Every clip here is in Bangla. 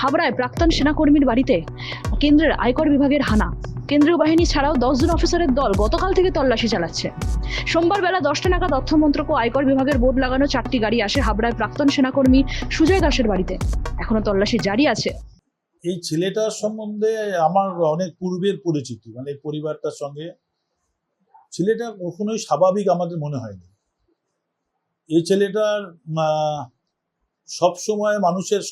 হাবড়ায় প্রাক্তন সেনাকর্মীর বাড়িতে কেন্দ্রের আয়কর বিভাগের হানা। কেন্দ্রীয় বাহিনী ছাড়াও দশজন অফিসারের দল গতকাল থেকে তল্লাশি চালাচ্ছে। সোমবার বেলা দশটা নাগাদ অর্থমন্ত্রক ও আয়কর বিভাগের বোর্ড লাগানো চারটি গাড়ি আসে হাবড়ায় প্রাক্তন সেনাকর্মী সুজয় দাসের বাড়িতে। এখনও তল্লাশি জারি আছে। এই ছেলেটার সম্বন্ধে আমার অনেক পূর্বের পরিচিতি মানে এই পরিবারটার সঙ্গে। ছেলেটা কখনোই স্বাভাবিক আমাদের মনে হয়নি। এই ছেলেটার সব সময় মানুষের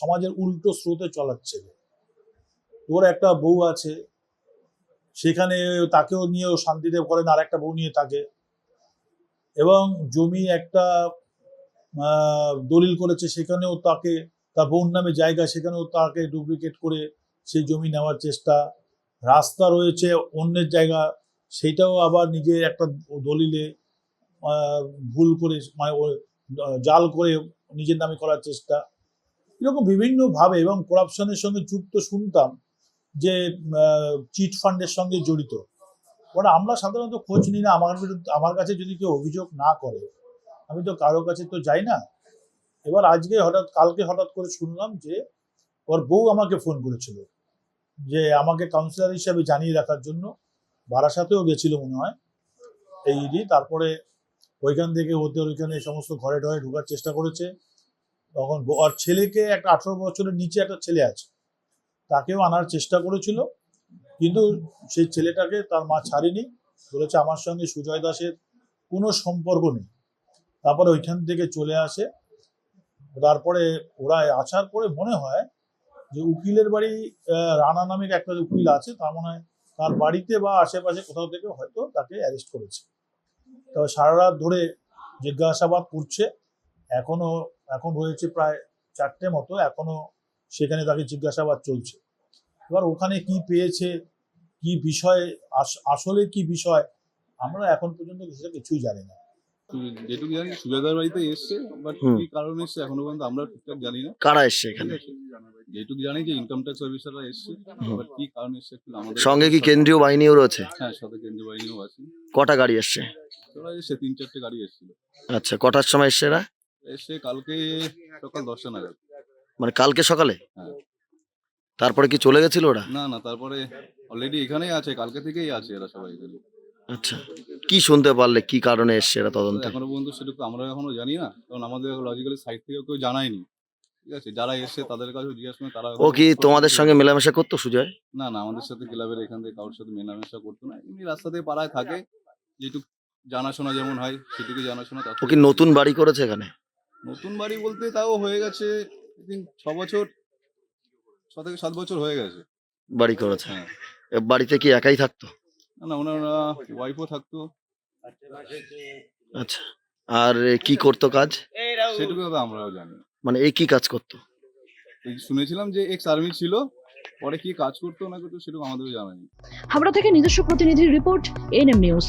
সমাজের উল্টো স্রোতে চলার ছেলে ওর একটা বউ আছে, সেখানে তাকেও নিয়েও শান্তিদেব করেন, আর একটা বউ নিয়ে থাকে এবং জমি একটা দলিল করেছে, সেখানেও তাকে, তার বোন নামে জায়গা, সেখানেও তাকে ডুপ্লিকেট করে সেই জমি নেওয়ার চেষ্টা। রাস্তা রয়েছে অন্যের জায়গা, সেটাও আবার নিজের একটা দলিলে ভুল করে মানে জাল করে নিজের নামে করার চেষ্টা। এরকম বিভিন্নভাবে এবং করাপশনের সঙ্গে যুক্ত শুনতাম যে চিট ফান্ডের সঙ্গে জড়িত। ওরা আমরা সাধারণত খোঁজ নিই না, আমার বিরুদ্ধে, আমার কাছে যদি কেউ অভিযোগ না করে, আমি তো কারও কাছে তো যাই না। এবার আজকে হঠাৎ, কালকে হঠাৎ করে শুনলাম যে, ওর বউ আমাকে ফোন করেছিল যে, আমাকে কাউন্সিলর হিসাবে জানিয়ে রাখার জন্য। বারাসাতেও গেছিল মনে হয়, এই তারপরে ওইখান থেকে ওদের ওইখানে সমস্ত ঘরে টরে ঢোকার চেষ্টা করেছে। তখন আর ছেলেকে একটা আঠারো বছরের নিচে একটা ছেলে আছে। তাকেও আনার চেষ্টা করেছিল। কিন্তু সেই ছেলেটাকে তার মা ছাড়েনি। বলেছে, আমার সঙ্গে সুজয় দাসের কোনো সম্পর্ক নেই। তারপরে ওইখান থেকে চলে আসে। তারপরে ওরা আসার পরে মনে হয় যে উকিলের বাড়ি রানা নামের একটা উকিল আছে। তার মনে হয় তার বাড়িতে বা আশেপাশে কোথাও থেকে হয়তো তাকে অ্যারেস্ট করেছে। তবে সারা রাত ধরে জিজ্ঞাসাবাদ করছে। এখনও এখন হয়েছে প্রায় চারটে মতো এখনও সেখানে তাকে জিজ্ঞাসাবাদ চলছে। এবার ওখানে কি পেয়েছে কি বিষয় আস- আসলে কি বিষয় আমরা এখন পর্যন্ত সেটা কিছুই জানি না। যেটুকু জানি সুজাতার বাড়িতে এসছে বাট। কি কারণে এসছে এখনও পর্যন্ত আমরা ঠিকঠাক জানি না। কারা এসছে এখানে? যেটুকু জানি যে ইনকাম ট্যাক্স অফিসাররা এসছে। বাট কি কারণে এসছে আমাদের সঙ্গে কি কেন্দ্রীয় বাহিনীও রয়েছে? হ্যাঁ সাথে কেন্দ্রীয় বাহিনীও আছে। কটা গাড়ি এসছে? ওরা এসে তিন চারটে গাড়ি এসেছিল। আচ্ছা কটার সময় এসছে এরা এসে কালকে সকাল দশটা নাগাদ। মানে কালকে সকালে? হ্যাঁ। তারপরে কি চলে গেছিল ওরা? না না তারপরে অলরেডি এখানেই আছে কালকে থেকেই আছে এরা সবাই এখানে আচ্ছা কি শুনতে পারলে কি কারণে এসছে এরা তদন্ত? এখনও পর্যন্ত সেটুকু আমরা এখনও জানি না কারণ আমাদের লজিক্যালি সাইড থেকে কেউ জানায়নি। ঠিক আছে যারা এসছে তাদের কাছে জিজ্ঞাসা করে তারা ও কি তোমাদের সঙ্গে মেলামেশা করতো সুজয়? না না আমাদের সাথে ক্লাবের এখান থেকে কারোর সাথে মেলামেশা করতো না এমনি রাস্তাতে পাড়ায় থাকে যেটুকু জানাশোনা যেমন হয় সেটুকু জানাশোনা ও কি নতুন বাড়ি করেছে এখানে? নতুন বাড়ি বলতে তাও হয়ে গেছে ছ বছর ছ থেকে সাত বছর হয়ে গেছে। বাড়ি করেছে? হ্যাঁ। এ বাড়িতে কি একাই থাকতো? না না ওনার ওয়াইফও থাকতো। আচ্ছা আর কি করতো কাজ? সেটুকু তো আমরাও জানি। মানে এই কি কাজ করতো? এই শুনেছিলাম যে এক্স আর্মি ছিল পরে কি কাজ করতো না করতো সেটুকু আমাদেরও জানা নেই। হাবড়া থেকে নিজস্ব প্রতিনিধির রিপোর্ট এনএম নিউজ